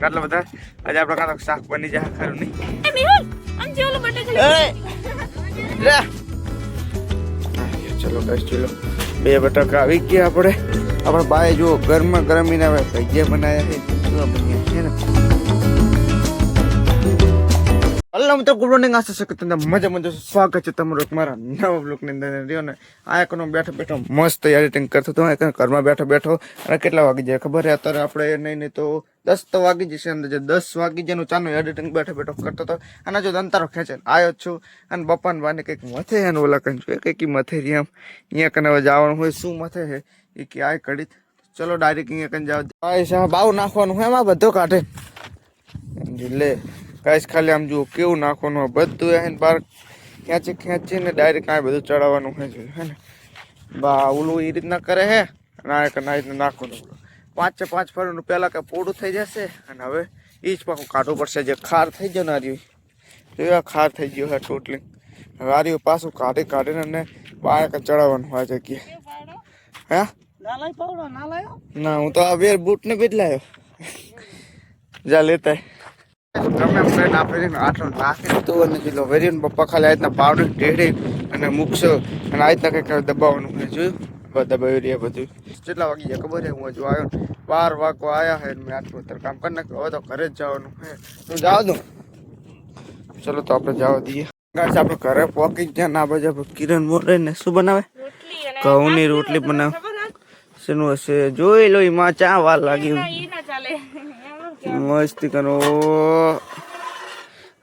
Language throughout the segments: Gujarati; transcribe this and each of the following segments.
કેટલા બધા? આજે આપણે કાંતો શાક બની જાય ખરું નહીં? ચલો બસ ચલો. બે બટાકા આવી ગયા આપણે. આપણે બાય જુઓ ગરમ ગરમીને હવે ભજીયા બનાવ્યા છે. શું બન્યા છે ને. હલો મિત્રો ગુડ મોર્નિંગ. આશા છે કે તમને મજા મજા સ્વાગત છે તમારું મારા નવા બ્લોગની અંદર. રહ્યો ને આ એકનો બેઠો બેઠો મસ્ત એડિટિંગ કરતો હતો. એક ઘરમાં બેઠો બેઠો. અને કેટલા વાગી જાય ખબર છે? અત્યારે આપણે નહીં નહીં તો દસ તો વાગી જશે અંદાજે દસ વાગી જાય ચાનું એડિટિંગ બેઠો બેઠો કરતો હતો અને જો અંતારો ખેંચે આવ્યો જ છું. અને બપાન બાને કંઈક મથે એનું ઓલા કંઈ જોઈએ કંઈક મથે આમ અહીંયા કને હવે જવાનું હોય, શું મથે છે? એ કે આ કડી ચલો ડાયરેક્ટ અહીંયા કને જાવ આ સાહેબ બાવ નાખવાનું હોય, એમાં બધો કાઢે. લે. ગાઈસ ખાલી આમ જુઓ, કેવું નાખવાનું હોય, બધું એને બાર ખેંચી ખેંચીને ડાયરેક્ટ આ બધું ચડાવવાનું હોય છે, હે બા, ઓલું એ રીતના કરે હે? અને આ રીતના નાખવાનું પાંચે પાંચ ફરનું પહેલાં કે પોડું થઈ જશે અને હવે એ જ પાછું કાઢવું પડશે. જે ખાર થઈ ગયો ને આર્યું એવા ખાર થઈ ગયો હે ટોટલી. હવે આર્યું પાછું કાઢી કાઢીને અને બહાર ચડાવવાનું હોય જગ્યાએ. હે? ના હું તો આ વેર બૂટને બદલાયો જા લેતા તમે આટલું નાખી અને કિલો વેરીને પપ્પા ખાલી આ રીતના પાવડર ટેડી અને મૂકશો. અને આ રીતના કંઈક દબાવવાનું મેં જોયું? દબાવી રહ્યા બધું. કેટલા વાગી ગયા ખબર છે? હું હજુ આવ્યો બાર વાગો આવ્યા હે મેં આટલું અત્યારે કામ કરી નાખ્યું. હવે તો ઘરે જ જવાનું હે હું જાવ દઉં ચલો તો આપણે જવા દઈએ. ગાઈસ આપણે ઘરે પહોંચી ગયા ના બાજુ કિરણ મોરે ને શું બનાવે? ઘઉંની રોટલી બનાવે. શેનું હશે? જોઈ લો એમાં ચા વાર લાગી. મસ્તી કરો.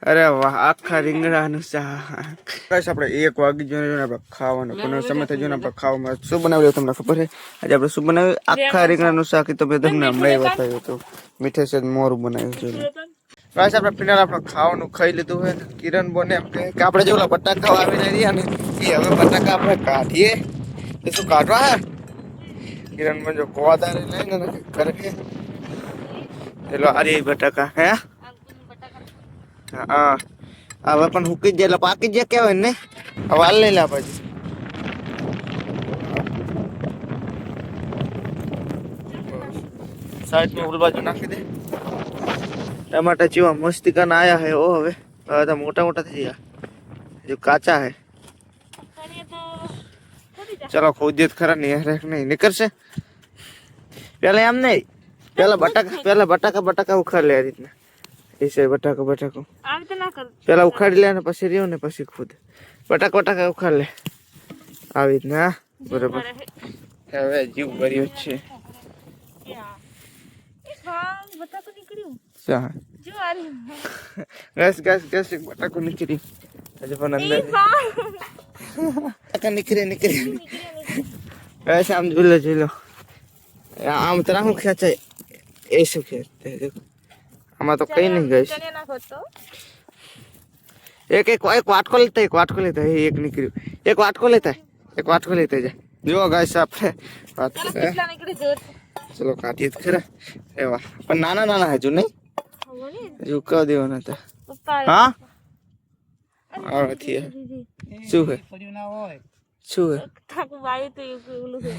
અરે વાહ આખા રીંગણાનું શાક. બસ આપણે એક વાગી જોઈને જોઈને આપણે ખાવાનું પણ સમય થઈ જોઈને આપણે ખાવામાં શું બનાવ્યું તમને ખબર છે? આજે આપણે શું બનાવ્યું? આખા રીંગણાનું શાક એ તો મેં તમને હમણાં બતાવ્યું હતું. મીઠે છે મોરું બનાવ્યું છે. બસ આપણે પીનાર આપણે ખાવાનું ખાઈ લીધું હોય કિરણ બોને એમ કહે કે આપણે જેવલા બટાકા આવી રહ્યા ને એ હવે બટાકા આપણે કાઢીએ. એ શું કાઢવા હે કિરણ બોન જો કોવાદારે લઈને ને કરે છે પેલો આરી બટાકા હે? હા. હવે પણ હુકી જાય એટલે પાકી જાય કહેવાય ને હવે હાલ લઈ લે પછી. સાઈડમાં ઓલ બાજુ નાખી દે. ટમાટા ચીવા મસ્તી કરીને આયા હે ઓ હવે. હવે તો મોટા મોટા થઈ ગયા. જો કાચા હે. ચલો ખોદીએ ખરા નહીં યાર નહીં? નીકળશે? પેલા એમ નહીં. પેલા બટાકા પેલા બટાકા બટાકા ઉખાડ લે આ રીતના. એ છે બટાકો બટાકો. આવી ના કર પેલા ઉખાડી લે ને પછી રહ્યો ને પછી ખુદ. બટાકો બટાકા ઉખાડ લે. આવી રીતના બરોબર. હવે જીવ ભર્યો છે. બટાકું નીકળ્યું. ચા જો આ રહ્યું. ગેસ ગેસ ગેસ એક બટાકો નીકળી હજુ પણ અંદર. બટાકા નીકળી નીકળી. આમ જોઈ લો જોઈ લો આમ તરા હું ખેંચાય. એ શું ખેંચતે દેખો. આમાં તો કઈ નહીં ગઈશ ચણે નાખો તો એક એક એક વાટકો લેતા એક વાટકો લેતા એ એક નીકળ્યું એક વાટકો લેતા એક વાટકો લેતા જા જો ગાઈસ આપણે વાત ચાલો કેટલા નીકળી જોર ચલો કાઢીએ તો ખરા એવા પણ નાના નાના હજુ નહીં ખબર નહીં. હજુ કહી દેવાના હતા પપ્પા હા આવાથી શું હે શું હે ઠાકુ વાયું તો એવું ઓલું છે.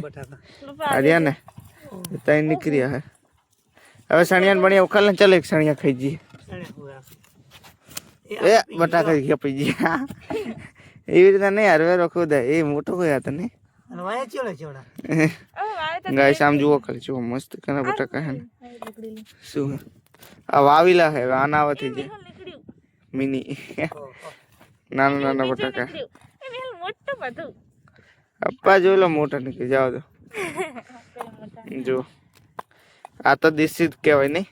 પપ્પા આર્યા ને તઈ નીકળ્યા હે હવે સણિયાને બણિયા ઉખાલ ને ચાલે એક સણિયા ખાઈ જઈએ. એ બટાકા ખેપી જઈએ એવી રીતે નહીં હરવે વેરો દે એ મોટો કોઈ હતો નહીં. હવે વાયું તો ગાઈસ આમ જુઓ ખાલી જુઓ મસ્ત કના બટાકા હે. શું આ વાવીલા હે આના નીકળ્યું. મિની. નાના નાના બટાકા નીકળ્યું. એ મેહુલ મોટું બધું. અપ્પા જોઈ લો મોટા નીકળી જાવ તો. જો આ તો દેશી જ કહેવાય નહીં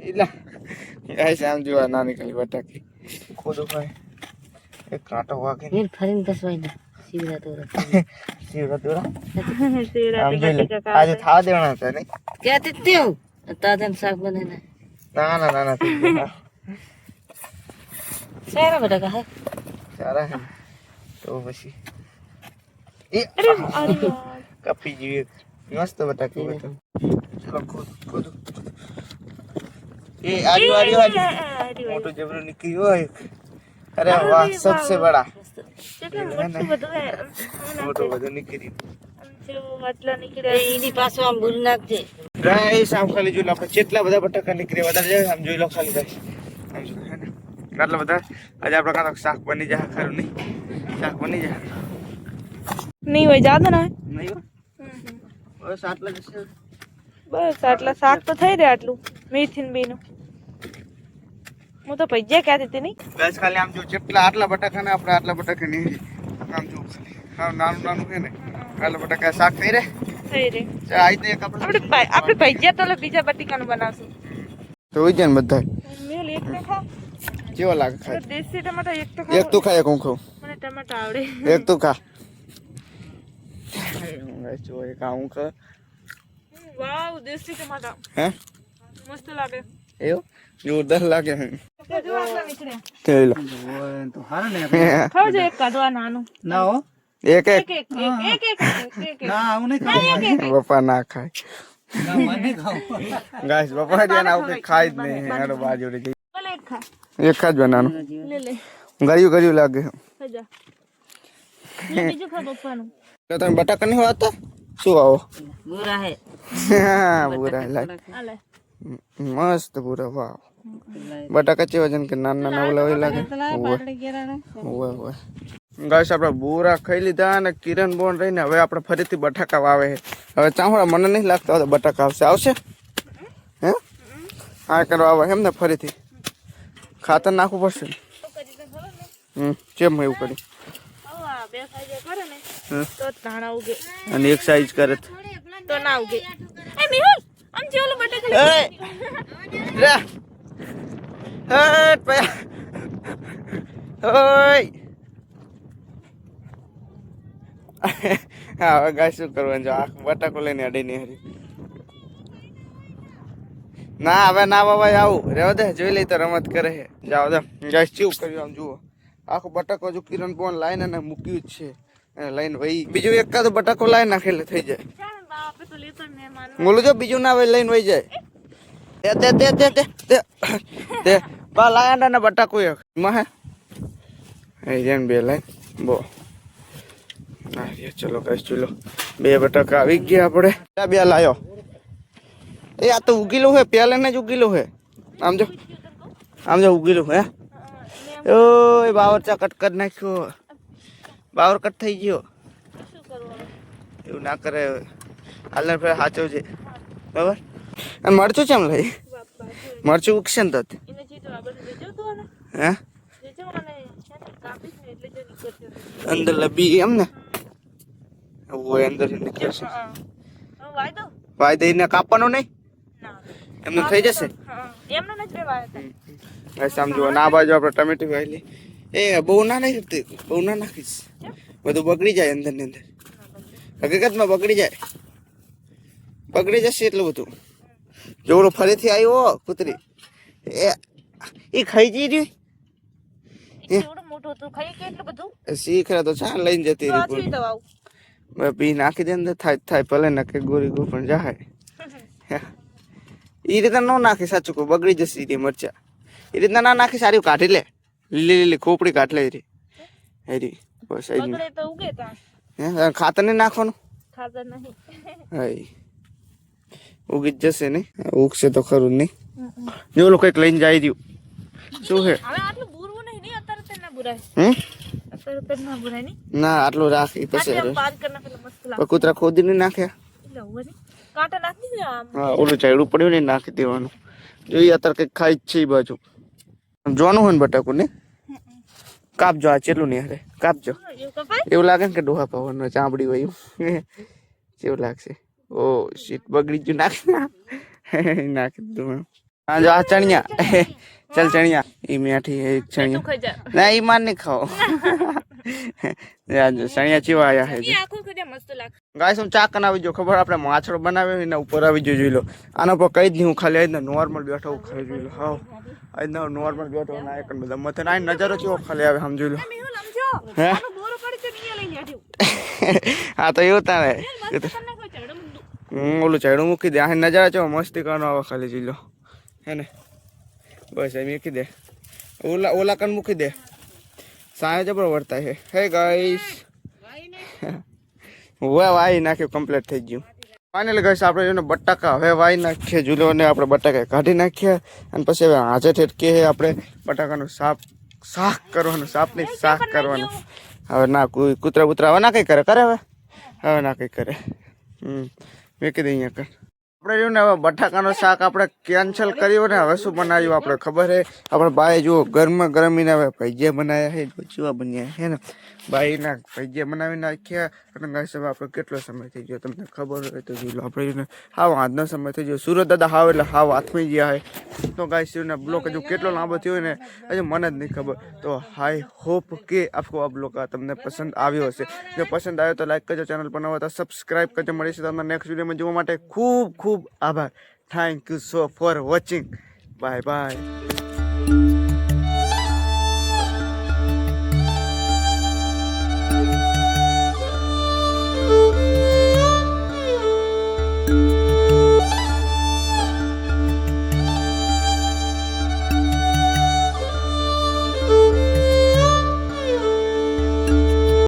એટલે આમ જોવા નાની ખાલી બટાકી. ખોદો ભાઈ. કાંટો વાગે ને. ને શિવરા તોરા થા દેવાના હતા ને? ના ના ના ના સારા બટાકા હે? સારા તો પછી. કપી જીવે મસ્ત બટાકી બેટા ચલો ખોદ ખોદ. એ આજો. આજો આજો મોટો જબરો નીકળ્યો હોય. અરે વાહ સબસે બડા. મોટો બધો નીકળી કેટલા બધા નીકળી નીકળ્યા. વધારે આમ જોઈ લો ખાલી બધા. આજે આપણે શાક બની જાય ખરું નહીં. શાક બની જાય. નહીં હોય જાદો ના બસ આટલા જ છે બસ આટલા શાક તો થઈ રહ્યા આટલું. મેથી ને બેનું. હું તો ભજીયા કહેતી હતી નહીં? ગાઈસ ખાલી આમ જો જેટલા આટલા બટાકા ને આપણે આટલા બટાકા નહીં આમ જો ખાલી હા નાનું નાનું છે ને આટલા બટાકા શાક થઈ રહે. થઈ રે ચાલ આઈ તો એક આપણે. આપણે ભા- આપણે ભજીયા તો ઓલા બીજા બટીકાનું બનાવશું. તો હોય જાય ને બધા મેલ એક તો ખાવ. કેવો લાગે ખાય? દેશી ટમાટર એક તો એક ખાવ. તું ખાય એક હું ખાઉં. મને ટમાટર આવડે. એક તું ખા. गाइस जो ये गाँव का वाओ देसी के माता हैं? मस्त लागे। एयो जोरदार लागे हैं। तो हर ने खा जे कदवा नानू। ना हो एक। एक एक एक ना उने नहीं खाऊं गाइस पापा ना खाए। नहीं है। एक खा। एक लागे। તમે બટાકા નહીં વાવતા? શું વાવો? બુરા હે. હા બુરા લાગે મસ્ત બુરા વાવ. બટાકા ચેવા જેમ કે નાના નાના ઓલા લાગે? ઓવે ઓવે ગાઈસ આપણે બુરા ખાઈ લીધા અને કિરણ બોન રહીને હવે આપણે ફરીથી બટાકા વાવે હવે ચાહોડા મને નહીં લાગતા બટાકા આવશે. આવશે? હે? હા કરવા આવે એમ ને ફરીથી. ખાતર નાખવું પડશે હમ કેમ એવું કર્યું? અને એક સાઈઝ કરે તો. ના ઉગે. એ મિહુલ આમ જે ઓલું બટેકા રે! હટ પયા! ઓય! હા હવે ગાય શું કરવાનું? જો આખ બટાકો લઈને અડી નહીં હરી. ના હવે ના બાબા આવું. રેવા દે જોઈ લઈ તો રમત કરે જાવ દે ગાય શું કર્યું આમ જુઓ. આખો બટાકો જો કિરણ પવન લાઈને અને મૂક્યું જ છે. લઈને વહી બીજું એકાદ બટાકો લાઈ નાખેલે થઈ જાય. બોલું જો, બીજું ના લઈને વહી જાય. તે તે તે તે બા, લાયા ને બટાકો એક. માં હે? જેન બે લાઈન. બો. ચલો કઈ ચલો. બે બટાકા આવી ગયા આપણે. બે લાયો. એ, આ તો ઉગીલું હે પહેલા ને જ ઉગીલું હે. આમ જો. આમ જો ઉગીલું હે. ઓય બાવરચા કટ કરી નાખ્યો. બાવર કટ થઈ ગયો. એવું ના કરે. હાલર ફેર સાચો છે. બરાબર? અને મરચું ચેમ લઈ? મરચું ઉકશે ને તો હે? અંદર લબી એમ ને? ઓય અંદર નીકળશે. વાય દઈને કાપવાનો નહીં? એમનું થઈ જશે? એમનું નથી વાય હવે સમજો ના બાજુ આપણે ટમેટી વાયેલી. એ બહુ ના નહીં કરતી બહુ ના નાખીશ. બધું બગડી જાય અંદર ને અંદર. હકીકતમાં બગડી જાય. બગડી જશે એટલું બધું. જોડો ફરીથી આવ્યો કૂતરી. એ એ ખાઈ જઈ રહ્યું? એવડું મોટું હતું? ખાઈ કે એટલું બધું? શીખ તો ચા લઈને જતી રહી પી નાખી દે અંદર થાય થાય ભલે નાખે ગોરી ગો પણ જાય. એ રીતે ન નાખી સાચું બગડી જશે મરચા. એ રીતના ના નાખી સારી કાઢી લે. લીલી લીલી ખોપડી કાઢ લે રી હેરી બસ એ તો ઉગે તાં હે ખાતર નહીં નાખવાનું? ખાતર નહીં. હાય. ઉગી જશે ને? ઉગશે તો ખરું નહીં. જો લોકો કંઈક લઈને જાય રહ્યું શું છે હવે આટલું બુરવું નહીં નહીં અત્યારે તો ના બુરાય. હમ અત્યારે તો ના બુરાય નહીં ના આટલું રાખી પછી પાર કરી નાખે મસ્ત લાગે. કૂતરા ખોદી નહીં નાખ્યા? એટલે નહીં કાંટા નાખી દે આમ. હા ઓલું ચાયડું પડ્યું ને નાખી દેવાનું. જોઈએ અત્યારે કંઈક ખાઈ જ છે એ બાજુ. જોવાનું હોય ને બટાકું ને કાપજો આ ચેટલું નહીં હારે કાપજો. એવું લાગે ને કે ડોહા પવન ચામડી હોય એવું. કેવું લાગશે. ઓ શીટ બગડી ગયું. નાખી નાખી. દીધું હા જો આ ચણિયા. ચલ ચણિયા. એ મેઠી એક ચણિયા ના એ માર ને ખાઓ ચણિયા ચેવા હે ગાય ચા કનાવી જો ખબર આપણે માછડો બનાવ્યો એના ઉપર આવી જો જોઈ લો. આના પર કઈ જ હું ખાલી આજના નોર્મલ બેઠો હું ખાલી જોઈ લો. હાવ આજના નોર્મલ બેઠો ના એક બધા મથે. ના નજરો ચેવો ખાલી આવે સમજી લો. હે? હા તો એવું તારે ચડો હું ઓલું ચાયડું મૂકી દે. આ નજારા ચો મસ્તી કરવાનો આવે ખાલી જોઈ લો. હે ને? બસ એ મૂકી દે. ઓલા ઓલા કન મૂકી દે. સાંજે જબર વર્તા છે હે ગાઈસ વાહ વાહ નાખ્યું કમ્પ્લીટ થઈ ગયું ફાઇનલી ગઈશ આપણે એને બટાકા હવે વાઈ નાખીએ જુલોને આપણે બટાકા કાઢી નાખ્યા અને પછી હવે આજે ઠેઠકે આપણે બટાકાનું સાફ શાક કરવાનું સાપની શાક કરવાનું હવે ના કોઈ કૂતરા બૂતરા હવે ના કંઈ કરે કરે હવે હવે ના કંઈ કરે હમ મૂકી દઈએ અહીંયા કર આપણે જોયું ને હવે બટાકાનું શાક આપણે કેન્સલ કર્યું ને હવે શું બનાવ્યું આપણે? ખબર છે આપણે બાય જુઓ, ગરમ ગરમીને હવે ભજીયા બનાવ્યા છે જો બન્યા છે ને. બાઈના ભજીયા બનાવી નાખ્યા અને ગાઈસ હવે આપણે કેટલો સમય થઈ ગયો તમને ખબર હોય તો જોઈ લો. આપણે હાવ આજનો સમય થઈ ગયો. સુરત દાદા હાવ એટલે હાવ હાથમાં ગયા હોય તો ગાઈસ બ્લોક હજુ કેટલો લાંબો થયો ને હજુ મને જ નહીં ખબર. તો હાઈ હોપ કે આપકો આ બ્લોક તમને પસંદ આવ્યો હશે. જો પસંદ આવ્યો તો લાઈક કરજો ચેનલ પર ન હોય તો સબસ્ક્રાઈબ કરજો. મળીશું તમને નેક્સ્ટ વિડીયોમાં જોવા માટે ખૂબ ખૂબ આભાર. Thank you so for watching bye bye